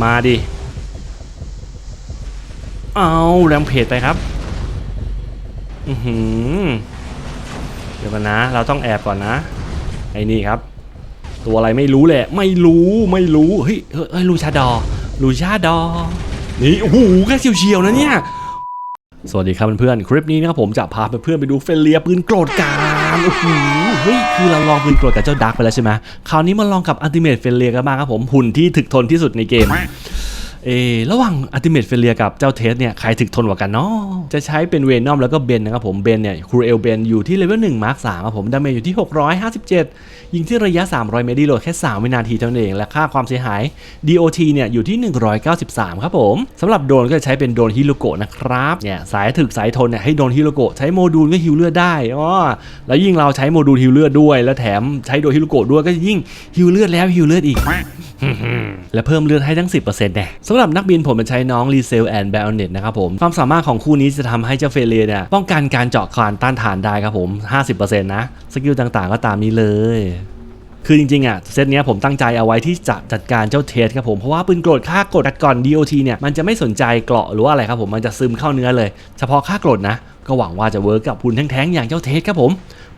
มาดิ เอาแรมเพจไปครับ อือหือ เดี๋ยวกันนะ เราต้องแอบก่อนนะ ไอ้นี่ครับ ตัวอะไรไม่รู้แหละ ไม่รู้ไม่รู้ เฮ้ยเฮ้ยลูชาดอ ลูชาดอ นี่โอ้โหแค่เฉียวๆนะเนี่ย สวัสดีครับเพื่อนๆ คลิปนี้นะครับผมจะพาเพื่อนๆไปดูเฟลเลียปืนโกรธกา โอ้โหเฮ้ยคือเราลองปืนกรดกับเจ้าดักไปแล้วใช่ไหมคราวนี้มาลองกับอัลติเมทเฟลเลียกันบ้างครับผมหุ่นที่ถึกทนที่สุดในเกม เอระหว่างอัลติเมทเฟเลียกับเจ้าเทสเนี่ยใครถึกทนกว่ากันเนาะจะใช้เป็นเวนอมแล้วก็เบนนะครับผมเบนเนี่ยครูเอลเบนอยู่ที่เลเวล1มาร์ค3ครับผมดาเมจอยู่ที่ 657 ยิงที่ระยะ 300 เมตรดีโหลดแค่ 3 วินาทีเท่านั้นเองและค่าความเสียหาย DOT เนี่ยอยู่ที่ 193 ครับผมสำหรับโดนก็จะใช้เป็นโดนฮิโรโกะนะครับเนี่ยสายถึกสายทนเนี่ยให้โดนฮิโรโกะใช้โมดูลก็ฮิวเลือดได้อ๋อแล้วยิ่งเราใช้โมดูลฮิวเลือดด้วย แล้วแถมใช้โดนฮิโรโกะด้วยก็ยิ่งฮิวเลือดแล้วฮิวเลือดอีก และเพิ่มเลือดให้ทั้ง 10%แน่สำหรับนักบินผมมันใช้น้องรีเซลแอนด์แบลเน็ตนะครับผม ความสามารถของคู่นี้จะทำให้เจ้าเฟเลียเนี่ยป้องกันการเจาะคานต้านทานได้ครับผม 50%นะ สกิลต่างๆก็ตามนี้เลยคือจริงๆอะเซตเนี้ยผมตั้งใจเอาไว้ที่จะจัดการเจ้าเทสครับผม เพราะว่าปืนโกรธค่ากรดก่อน DOT เนี่ยมันจะไม่สนใจเกราะหรือว่าอะไรครับผมมันจะซึมเข้าเนื้อเลย เฉพาะค่ากรดนะ ก็หวังว่าจะเวิร์กกับหุ่นแท้งๆอย่างเจ้าเทสครับผม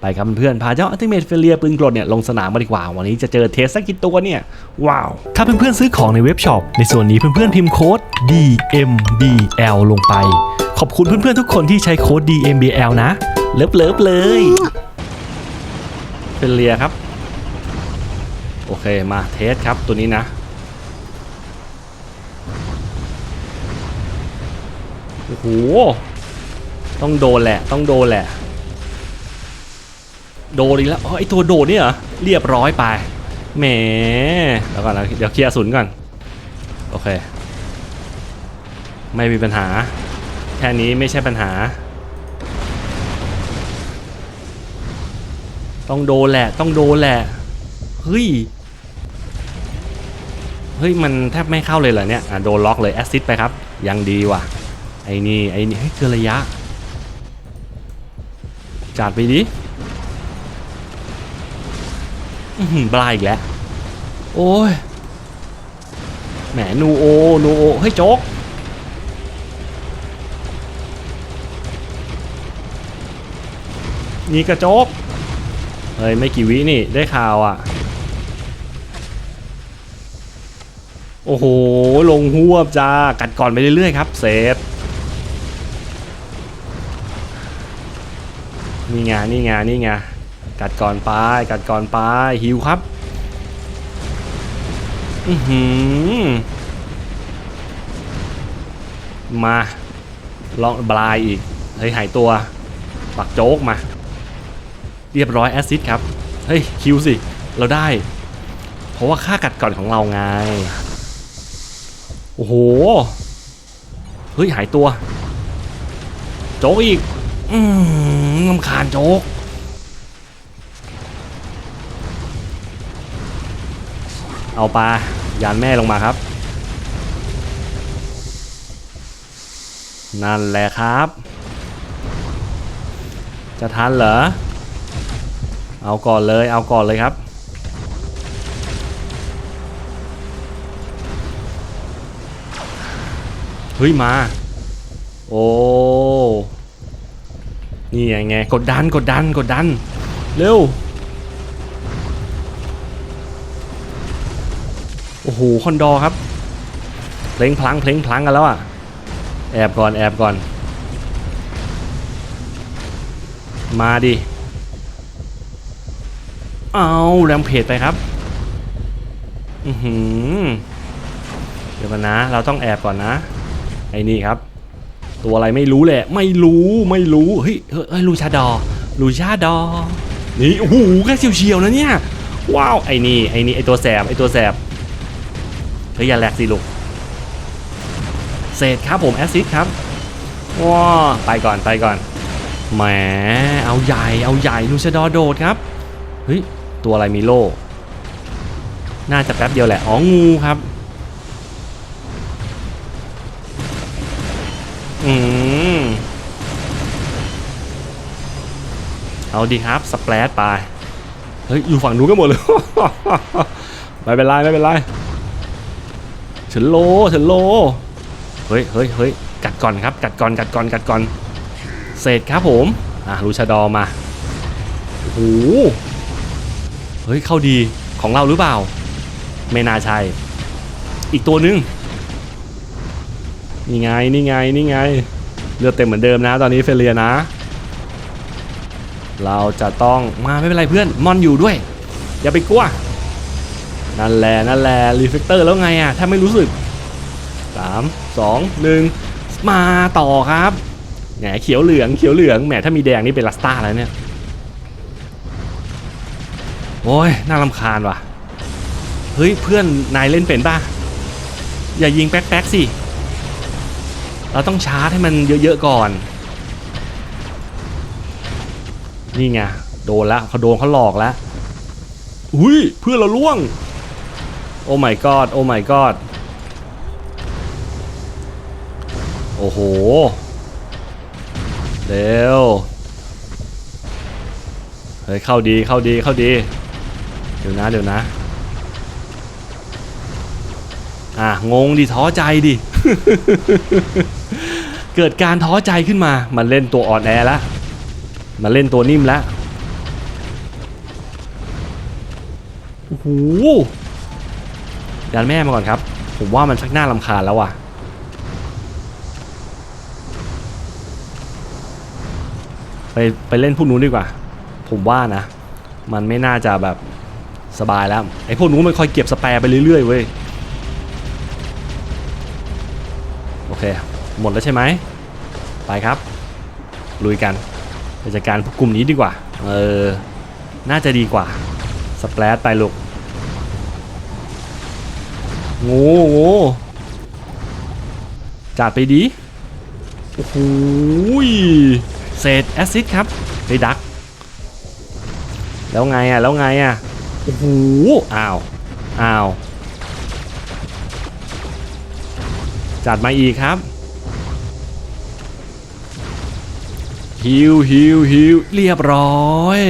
ไปครับเพื่อนๆพาเจ้าอัลติเมทเฟเลียปืนกรดเนี่ยลงสนามมาดีกว่า วันนี้จะเจอเทสสักกี่ตัวเนี่ย ว้าว ถ้าเพื่อนๆซื้อของในเว็บช็อป ในส่วนนี้เพื่อนๆพิมพ์โค้ด DMBL ลงไป ขอบคุณเพื่อนๆทุกคนที่ใช้โค้ด DMBL นะ เลิฟเลิฟๆเลยเฟเลียครับ โอเคมาเทสครับตัวนี้นะโอ้โหต้องโดนแหละ ต้องโดนแหละ โดนอีกแล้วอ๋อไอตัวโดดเนี่ยเหรอเรียบร้อยไปแหมแล้วก่อนนะเดี๋ยวเคลียร์ศูนย์ก่อนโอเค ไม่มีปัญหา แค่นี้ไม่ใช่ปัญหา ต้องโดนแหละต้องโดนแหละเฮ้ยเฮ้ยมันแทบไม่เข้าเลยเหรอเนี่ยอะโดนล็อกเลยแอสซิดไปครับ ยังดีว่ะไอ้นี่ไอ้นี่เฮ้ยเกินระยะจัดไปดิ บลายอีกแล้ว โอ้ย แหม นูโอ นูโอ เฮ้ยโจ๊ก นี่กระโจ๊ก เฮ้ย ไม่กี่วินี่ ได้ข่าวอะ โอ้โห ลงหวบจ้า กัดก่อนไปเรื่อยๆครับ เซฟนี่ไงนี่ไงนี่ไง กัดก่อนไปกัดก่อนไปหิวครับ อือหือมาลองบลายอีก เฮ้ยหายตัว ปักโจ๊กมา เรียบร้อยแอซซิดครับ เฮ้ยคิวสิ เราได้ เพราะว่าค่ากัดก่อนของเราไง โอ้โห เฮ้ยหายตัว โจ๊กอีก อืมลำคาญโจ๊ก เอาปลายานแม่ลงมาครับ นั่นแหละครับ จะทันเหรอ เอาก่อนเลย เอาก่อนเลยครับ เฮ้ย มา โอ้ นี่ไงไงกดดัน กดดัน กดดัน เร็ว โอ้โหคอนดอครับ เพลงพลังเพลงพลังกันแล้วอะ แอบก่อนแอบก่อน มาดิ เอาแรมเพจไปครับ อือหือ เดี๋ยวกันนะ เราต้องแอบก่อนนะ ไอ้นี่ครับ ตัวอะไรไม่รู้แหละ ไม่รู้ไม่รู้ เฮ้ยเฮ้ยเฮ้ยลูชาดอ ลูชาดอ นี่ โอ้โห แค่เฉียวๆนะเนี่ย ว้าว ไอ้นี่ไอ้นี่ไอ้ตัวแสบไอ้ตัวแสบ เฮ้ยอย่าแหลกสิลูกเศษครับผมแอซิดครับว้าไปก่อนไปก่อนแหมเอาใหญ่เอาใหญ่ลูชาดอโดดครับเฮ้ยตัวอะไรมีโล่น่าจะแป๊บเดียวแหละอ๋องูครับอืมเอาดีครับสเปรดไปเฮ้ยอยู่ฝั่งนู้นกันหมดเลย ไม่เป็นไรไม่เป็นไร ฉันโลฉันโล เฮ้ยเฮ้ยเฮ้ยกัดก่อนครับ กัดก่อน กัดก่อน กัดก่อนเสร็จครับผม อะลูชาดอมา โอ้โห เฮ้ย เข้าดีของเราหรือเปล่า ไม่น่าใช่ อีกตัวนึง นี่ไง นี่ไง นี่ไง เลือดเต็มเหมือนเดิมนะ ตอนนี้เฟเลียนะ เราจะต้องมาไม่เป็นไรเพื่อน มอนอยู่ด้วย อย่าไปกลัว นั่นแหละนั่นแหละรีเฟกเตอร์แล้วไงอะถ้าไม่รู้สึก 3 2 1 มาต่อครับแหมเขียวเหลืองเขียวเหลืองแหมถ้ามีแดงนี่เป็นลัสตาแล้วเนี่ยโอ้ยน่ารำคาญว่ะเฮ้ยเพื่อนนายเล่นเป็นป่ะอย่ายิงแป๊กๆสิเราต้องชาร์จให้มันเยอะๆก่อน นี่ไงโดนล้วเขาโดนเขาหลอกแล้วอุ้ยเพื่อนเราล่วง โอ้ my god โอ้ my god โอ้โห เร็ว เฮ้ย เข้าดีเข้าดีเข้าดี เดี๋ยวนะเดี๋ยวนะ อะ งงดิท้อใจดิ เกิดการท้อใจขึ้นมา มันเล่นตัวอ่อนแอแล้วมันเล่นตัวนิ่มแล้วโอ้โห ยันแม่มาก่อนครับ ผมว่ามันชักหน้าลำคาญแล้วว่ะ ไปไปเล่นพวกนู้นดีกว่า ผมว่านะ มันไม่น่าจะแบบสบายแล้วไอ้พวกนู้นมันคอยเก็บสแปร์ไปเรื่อยๆเว้ย โอเค หมดแล้วใช่ไหม ไปครับ ลุยกันไปจัดการพวกกลุ่มนี้ดีกว่า เออ น่าจะดีกว่า สแปรดไปลูก งูงูจัดไปดี โอ้โหเศษแอซิดครับไปดัก แล้วไงอะ แล้วไงอะ โอ้โห อ้าว อ้าว จัดมาอีกครับ ฮิวฮิวฮิวเรียบร้อย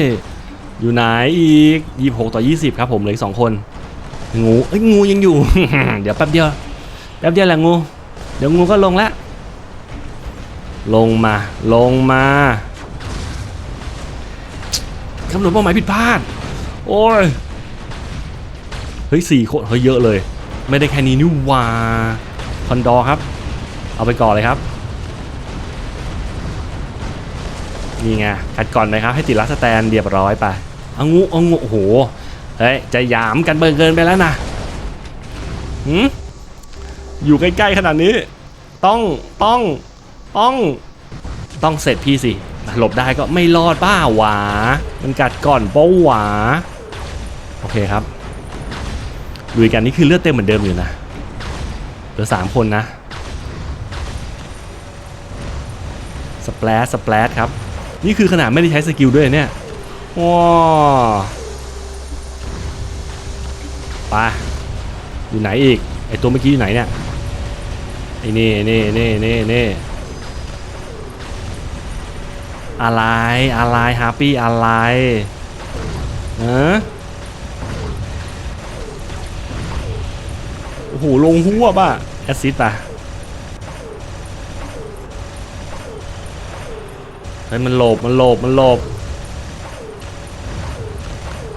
อยู่ไหนอีก 26 ต่อ 20 ครับผมเหลืออีกสองคน งูเอ้ยงูยังอยู่ เดี๋ยวแป๊บเดียวแป๊บเดียวแหละงู เดี๋ยวงูก็ลงแล้วลงมา ลงมากำหนดเป้าหมายผิดพลาด โอ้ย เฮ้ยสี่คนเฮ้ยเยอะเลย ไม่ได้แค่นี้นี่ว่า คอนดอร์ครับ เอาไปก่อนเลยครับ นี่ไงกัดก่อนไหมครับ ให้ติดลัสแตนเรียบร้อยไปเอางูเอางูโอ้โห เฮ้ยจะหยามกันเบิร์เกินไปแล้วนะหืมอยู่ใกล้ๆขนาดนี้ ต้องต้องต้องต้องเสร็จพี่สิหลบได้ก็ไม่รอดป้าหวา มันกัดก่อนเป้าหวา โอเคครับลุยกันนี่คือเลือดเต็มเหมือนเดิมอยู่นะเหลือสามคนนะสเปลชสเปลครับ นี่คือขนาดไม่ได้ใช้สกิลด้วยเนี่ยว้า ปอยู่ไหนอีกไอตัวเมื่อกี้อยู่ไหนเนี่ยไอนี่นี่นี่นี่นี่อะไรอะไรฮาร์ปี้อะไรเออโอ้โหลงหัวป่ะแอสซิดป่ะเฮ้ยมันหลบมันหลบมันหลบ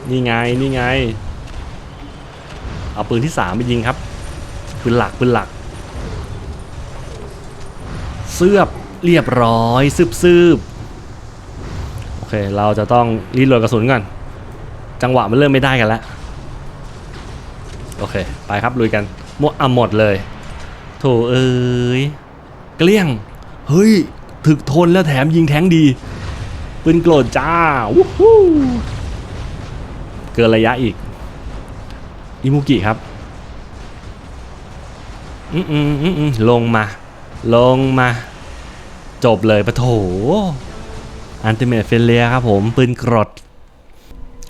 นี่ไงนี่ไง เอาปืนที่สามไปยิงครับปืนหลักปืนหลัก เสื้อบเรียบร้อยซืบซืบโอเค เราจะต้องรีโหลดกระสุนก่อน จังหวะมันเริ่มไม่ได้กันแล้ว โอเค ไปครับลุยกันหมดอะหมดเลย โถเอ้ยเกลี้ยง เฮ้ย ถึกทนแล้วแถมยิงแท้งดีปืนโกรธจ้าวู้ฮู้เกินระยะอีก อิมุกิครับอืมอืมอืมอืมลงมา ลงมา จบเลยปะโถอันติเมทเฟลเลียครับผมปืนกรด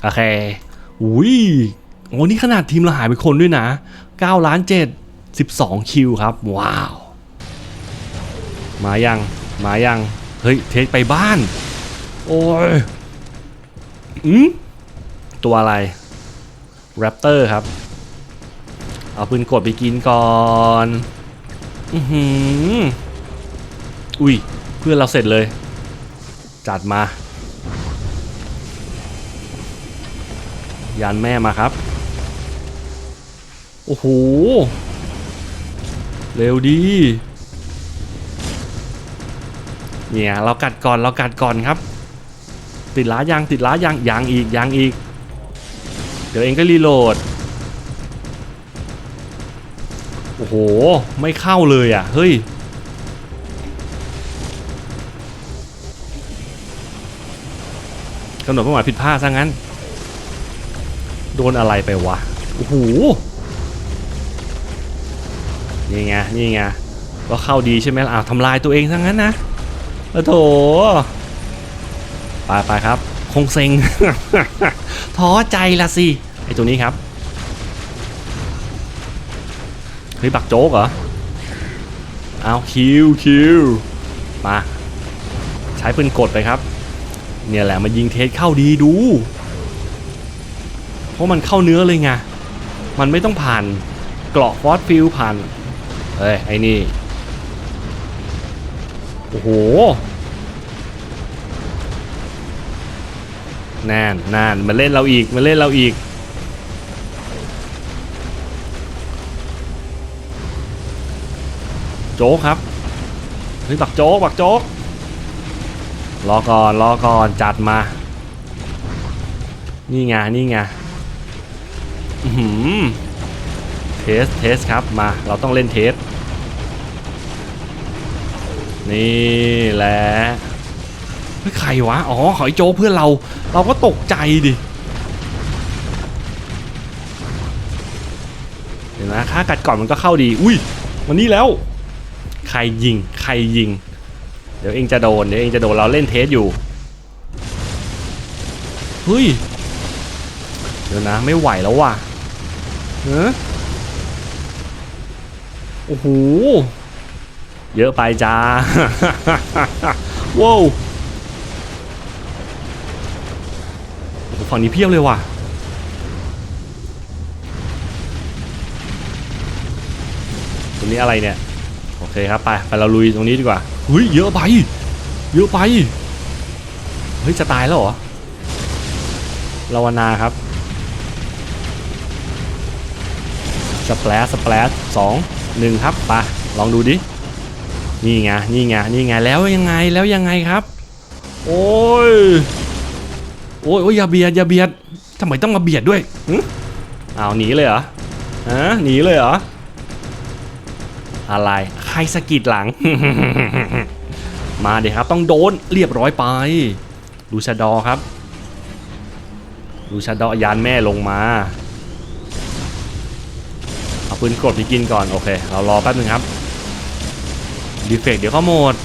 โอเคอุ้ยโอ้นี่ขนาดทีมเราหายไปคนด้วยนะ9ล้าน7 12 คิวครับ ว้าว มายัง มายัง เฮ้ย เทคไปบ้าน โอ้ยอืมตัวอะไร แรปเตอร์ครับ เอาปืนกดไปกินก่อนอือหืออุ้ยเพื่อนเราเสร็จเลย จัดมายานแม่มาครับ โอ้โห เร็วดี เนี่ย เรากัดก่อนเรากัดก่อนครับ ติดล้ายางติดล้ายางยางอีกยางอีก เดี๋ยวเองก็รีโหลด โอ้โห ไม่เข้าเลยอะ เฮ้ย กำหนดเป้าหมายผิดพลาดซะงั้น โดนอะไรไปวะ โอ้โห นี่ไง นี่ไงก็เข้าดีใช่ไหมล่ะอ้าวทำลายตัวเองซะงั้นนะโอ้โถไปไปครับ คงเซ็ง ท้อใจละสิ ไอตัวนี้ครับ เฮ้ย บักโจ๊กเหรอ เอาคิวคิวมา ใช้ปืนกดไปครับ เนี่ยแหละมายิงเทสเข้าดีดู เพราะมันเข้าเนื้อเลยไง มันไม่ต้องผ่านเกราะฟอสฟิลผ่าน เฮ้ย ไอ้นี่ โอ้โห นานนานมาเล่นเราอีกมาเล่นเราอีก โจ๊กครับเฮ้ยบักโจ๊กบักโจ๊กรอก่อนรอก่อนจัดมา นี่ไงนี่ไงอื้อหือเทสเทสครับมาเราต้องเล่นเทส นี่แหละ ฮ้ยใครวะ อ๋อหอยโจ๊กเพื่อนเรา เราก็ตกใจดิ เห็นไหมค่ากัดก่อนมันก็เข้าดี อุ้ยวันนี้แล้ว ใครยิง ใครยิง เดี๋ยวเองจะโดน เดี๋ยวเองจะโดน เราเล่นเทสอยู่ เฮ้ย เดี๋ยวนะไม่ไหวแล้วว่ะเออโอ้โห เยอะไปจ้า ว้าวโอ้โห ฝั่งนี้เพียบเลยว่ะตรงนี้อะไรเนี่ย โอเคครับไปไปเราลุยตรงนี้ดีกว่าเฮ้ยเยอะไป เยอะไป เฮ้ยจะตายแล้วเหรอลาวนาครับสเปลสสเปลสสองหนึ่งครับไปลองดูดิ นี่ไง นี่ไง นี่ไง แล้วยังไง แล้วยังไงครับ โอ้ย โอ้ยโอ้ยอย่าเบียดอย่าเบียดทำไมต้องมาเบียดด้วยหึอ้าวหนีเลยเหรอฮะหนีเลยเหรอ อะไรใครสะกิดหลัง มาเดี๋ยวครับต้องโดนเรียบร้อยไป ดูชาดอครับ ดูชาดอยานแม่ลงมา เอาปืนกดไปกินก่อน โอเค เรารอแป๊บนึงครับ ดีเฟกเดี๋ยวก็หมด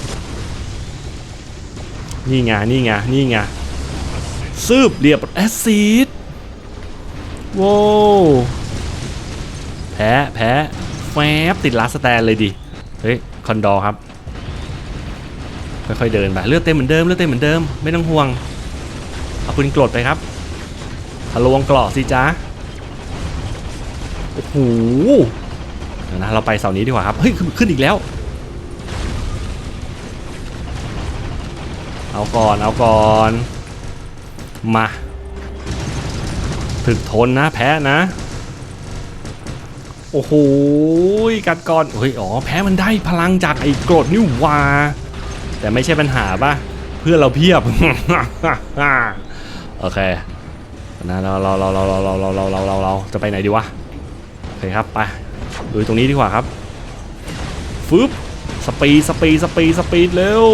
นี่ไงนี่ไงนี่ไง ซืบเรียบแอซซีดว้าแพ้แพ้แฟบติดลาสแตนเลยดิ เฮ้ย คอนดอครับ ค่อยๆเดินไป เลือดเต็มเหมือนเดิม เลือดเต็มเหมือนเดิม ไม่ต้องห่วง เอาปืนกรดไปครับทะลวงกราะสิจ้าโอ้โหเดี๋ยวนะ เราไปเสานี้ดีกว่าครับ เฮ้ย ขึ้นขึ้นอีกแล้ว เอาก่อน เอาก่อน มาถึกทนนะแพ้นะ โอ้โหกัดก่อนเฮ้ยอ๋อแพ้มันได้พลังจากไอ้โกรธนี่ว่า แต่ไม่ใช่ปัญหาป่ะ เพื่อเราเพียบ โอเคนะเราเราเราเราเราเราเราเราเราเราจะไปไหนดีวะโอเคครับไปดูตรงนี้ดีกว่าครับฟึบสปีดสปีดสปีดสปีดเร็ว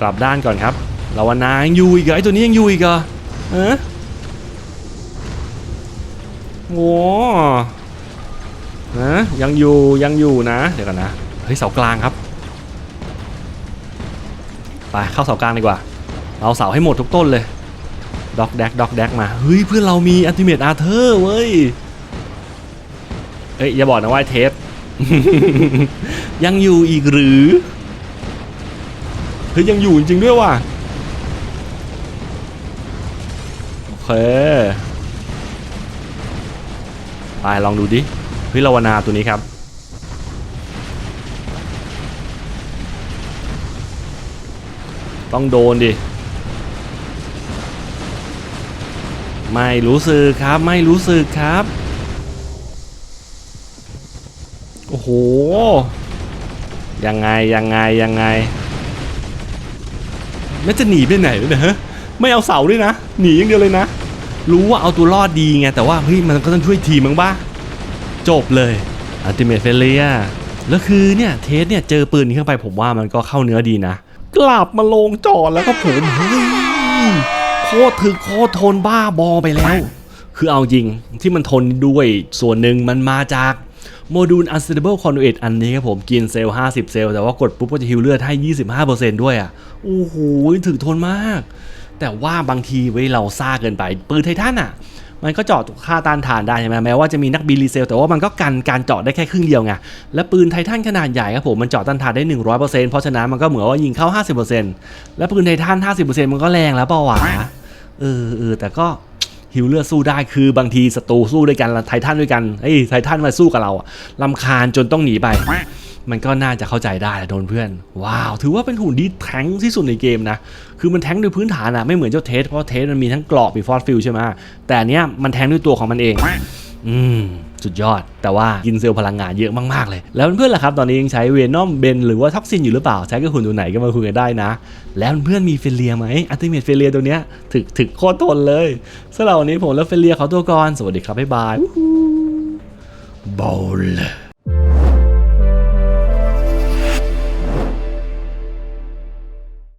กลับด้านก่อนครับ เราวนายังอยู่อีกเหรอไอตัวนี้ยังอยู่อีกเหรอเออโว้นะยังอยู่ยังอยู่นะ เดี๋ยวก่อนนะ เฮ้ยเสากลางครับ ไปเข้าเสากลางดีกว่า เอาเสาให้หมดทุกต้นเลยด็อกแดกด็อกแดกมา เฮ้ย เพื่อนเรามีอัลติเมทอาร์เธอร์เว้ย เอ้ย อย่าบอกนะว่าเทสยังอยู่อีกหรือ เฮ้ย ยังอยู่จริงด้วยว่ะ เคไปลองดูดิเฮ้ยลาวนาตัวนี้ครับ ต้องโดนดิ ไม่รู้สึกครับ ไม่รู้สึกครับ โอ้โห ยังไง ยังไง ยังไงแล้วจะหนีไปไหนเนี่ยฮะไม่เอาเสาด้วยนะ หนีอย่างเดียวเลยนะ รู้ว่าเอาตัวรอดดีไง แต่ว่าเฮ้ยมันก็ต้องช่วยทีมมั้งบ้าจบเลยอัลติเมทเฟเลียแล้วคือเนี่ยเทสเนี่ยเจอปืนนี้เข้าไปผมว่ามันก็เข้าเนื้อดีนะ กลับมาลงจอดแล้วครับผมเฮ้ยโคตรถึกโคตรทนบ้าบอไปแล้ว คือเอาจริงที่มันทนด้วยส่วนหนึ่งมันมาจากโมดูล Unstable Conduit อันนี้ครับผมกินเซลล์ 50 เซลล์ แต่ว่ากดปุ๊บก็จะฮิวเลือดให้ 25%ด้วยอะ โอ้โหถึกทนมาก แต่ว่าบางทีเว้ยเราซ่าเกินไป ปืนไททันอะ มันก็เจาะค่าต้านทานได้ใช่ไหมแม้ว่าจะมีนักบินรีเซลแต่ว่ามันก็กันการเจาะได้แค่ครึ่งเดียวไงและปืนไททันขนาดใหญ่ครับผมมันเจาะต้านทานได้ 100%เพราะฉะนั้นมันก็เหมือนว่ายิงเข้า 50%และปืนไททัน50%มันก็แรงแล้วเปล่าวะเออเออแต่ก็ฮิวเลือดสู้ได้คือบางทีศัตรูสู้ด้วยกันไททันด้วยกันเอ้ไททันมาสู้กับเราลำคาญจนต้องหนีไป มันก็น่าจะเข้าใจได้แหละโดนเพื่อน ว้าว ถือว่าเป็นหุ่นที่แทงที่สุดในเกมนะ คือมันแทงโดยพื้นฐานอะไม่เหมือนเจ้าเทส เพราะเทสมันมีทั้งกรอบมีฟอสฟิลใช่ไหมแต่อันเนี้ยมันแทงด้วยตัวของมันเอง อืมสุดยอด แต่ว่ากินเซลล์พลังงานเยอะมาก ๆ เลย แล้วเพื่อนๆล่ะครับ ตอนนี้ยังใช้เวนอมเบนหรือว่าท็อกซินอยู่หรือเปล่า ใช้กับหุ่นตัวไหนก็มาคุยกันได้นะ แล้วเพื่อนๆมีเฟเลียไหมอัลติเมทเฟเลียตัวเนี้ยถึกถึกโคตรทนเลยสำหรับวันนี้ผมและเฟเลียขอตัวก่อน สวัสดีครับบ๊ายบายบอล